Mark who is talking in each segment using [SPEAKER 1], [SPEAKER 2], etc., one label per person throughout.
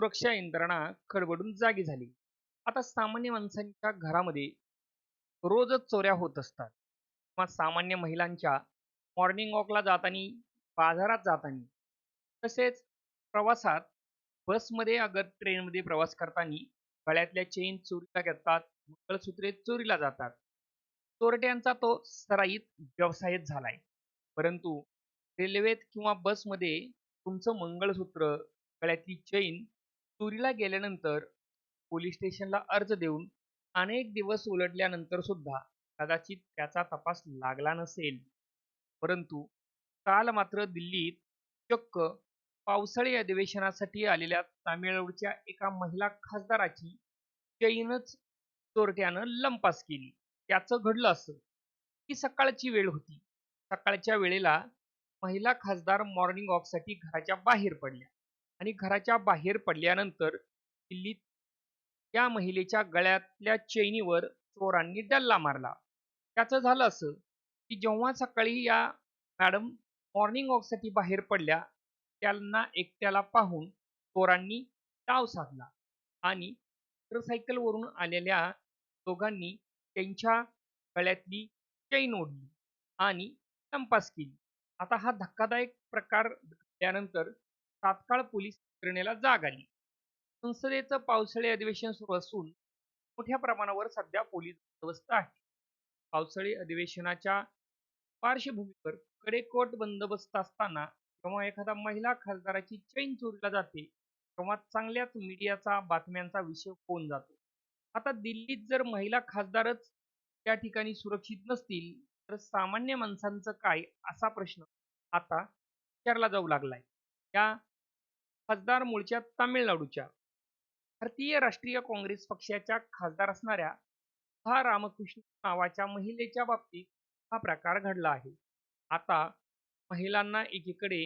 [SPEAKER 1] सुरक्षा यंत्रणा खडबडून जागी झाली. आता सामान्य माणसांच्या घरामध्ये रोजच चोऱ्या होत असतात किंवा सामान्य महिलांच्या मॉर्निंग वॉकला जातानी, बाजारात जातानी तसेच प्रवासात बसमध्ये अगर ट्रेनमध्ये प्रवास करताना गळ्यातल्या चेन चोरीला घेतात, मंगळसूत्रे चोरीला जातात. चोरट्यांचा तो सराईत व्यवसायच झालाय. परंतु रेल्वेत किंवा बसमध्ये तुमचं मंगळसूत्र, गळ्यातली चैन चोरीला गेल्यानंतर पोलीस स्टेशनला अर्ज देऊन अनेक दिवस उलटल्यानंतर सुद्धा कदाचित त्याचा तपास लागला नसेल. परंतु काल मात्र दिल्लीत चक्क पावसाळी अधिवेशनासाठी आलेल्या तामिळनाडूच्या एका महिला खासदाराची चैनच चोरट्यानं लंपास केली. त्याचं घडलं असं, की सकाळची वेळ होती. सकाळच्या वेळेला महिला खासदार मॉर्निंग वॉकसाठी घराच्या बाहेर पडल्या आणि घराच्या बाहेर पडल्यानंतर दिल्लीत त्या महिलेच्या गळ्यातल्या चैनीवर चोरांनी डल्ला मारला. त्याचं झालं असं, की जेव्हा सकाळी या मॅडम मॉर्निंग वॉकसाठी बाहेर पडल्या, त्यांना एकट्याला पाहून चोरांनी डाव साधला आणि मोटरसायकलवरून आलेल्या दोघांनी त्यांच्या गळ्यातली चैन ओढली आणि तंपास केली. आता हा धक्कादायक प्रकार घडल्यानंतर तात्काळ पोलीस यंत्रणेला जाग आली. संसदेचं पावसाळी अधिवेशन सुरू असून मोठ्या प्रमाणावर सध्या पोलीस बंदोबस्त आहे. पावसाळी अधिवेशनाच्या पार्श्वभूमीवर कडेकोट बंदोबस्त असताना जेव्हा एखादा महिला खासदाराची चैन चोरीला जाते, तेव्हा चांगल्याच मीडियाचा बातम्यांचा विषय होऊन जातो. आता दिल्लीत जर महिला खासदारच त्या ठिकाणी सुरक्षित नसतील, तर सामान्य माणसांचं काय असा प्रश्न आता विचारला जाऊ लागलाय. या खासदार मूळच्या तामिळनाडूच्या भारतीय राष्ट्रीय काँग्रेस पक्षाच्या खासदार असणाऱ्या हा रामकृष्ण नावाच्या महिलेच्या बाबतीत हा प्रकार घडला आहे. आता महिलांना एकीकडे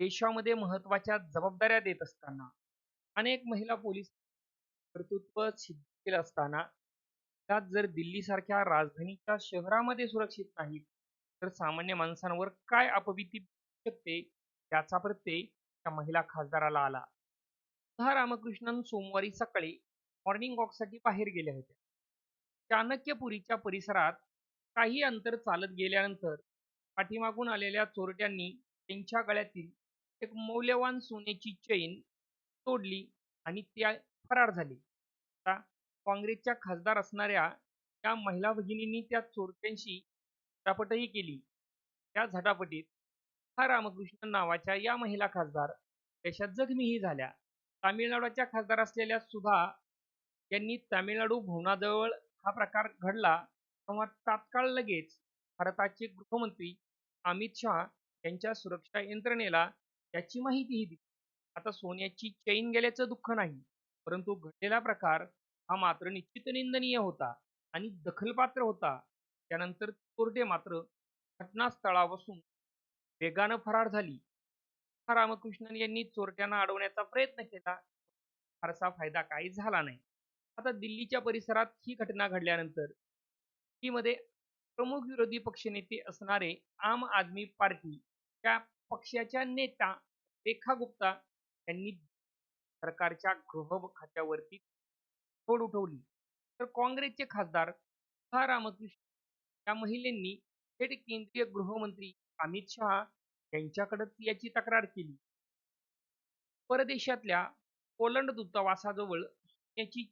[SPEAKER 1] देशामध्ये महत्त्वाच्या जबाबदाऱ्या देत असताना, अनेक महिला पोलीस कर्तृत्व सिद्ध केलं असताना, त्यात जर दिल्लीसारख्या राजधानीच्या शहरामध्ये सुरक्षित नाहीत, तर सामान्य माणसांवर काय अपभीती शकते याचा प्रत्यय महिला खासदाराला आला. सुधा रामकृष्णन सोमवारी सकाळी मॉर्निंग वॉकसाठी बाहेर गेल्या होत्या. चाणक्यपुरीच्या परिसरात काही अंतर चालत गेल्यानंतर पाठीमागून आलेल्या चोरट्यांनी त्यांच्या गळ्यातील एक मौल्यवान सोन्याची चैन तोडली आणि त्या फरार झाली आता काँग्रेसच्या खासदार असणाऱ्या त्या महिला भगिनींनी त्या चोरट्यांशी झटापटही केली. त्या झटापटीत रामकृष्णन नावाच्या या महिला खासदार तशा जखमीही झाल्या. तामिळनाडूच्या खासदार असलेल्या सुधा यांनी तामिळनाडू भवनाजवळ हा प्रकार घडला तेव्हा तात्काळ लगेच भारताचे गृहमंत्री अमित शहा यांच्या सुरक्षा यंत्रणेला याची माहितीही दिली. आता सोन्याची चैन गेल्याचं दुःख नाही, परंतु घडलेला प्रकार हा मात्र निश्चित निंदनीय होता आणि दखलपात्र होता. त्यानंतर चोरटे मात्र घटनास्थळापासून वेगानं फरार झाली. रामकृष्णन यांनी चोरट्यांना अडवण्याचा प्रयत्न केला, फारसा फायदा काही झाला नाही. आता दिल्लीच्या परिसरात ही घटना घडल्यानंतर दिल्लीमध्ये प्रमुख विरोधी पक्षनेते असणारे आम आदमी पार्टी पार्टीच्या पक्षाच्या नेता रेखा गुप्ता यांनी सरकारच्या गृह खात्यावरती तोड उठवली. तर काँग्रेसचे खासदार रामकृष्ण या महिलेंनी थेट केंद्रीय गृहमंत्री अमित शहा यांच्याकडे याची तक्रार केली. परदेशातल्या पोलंड दूतावासाजवळ याची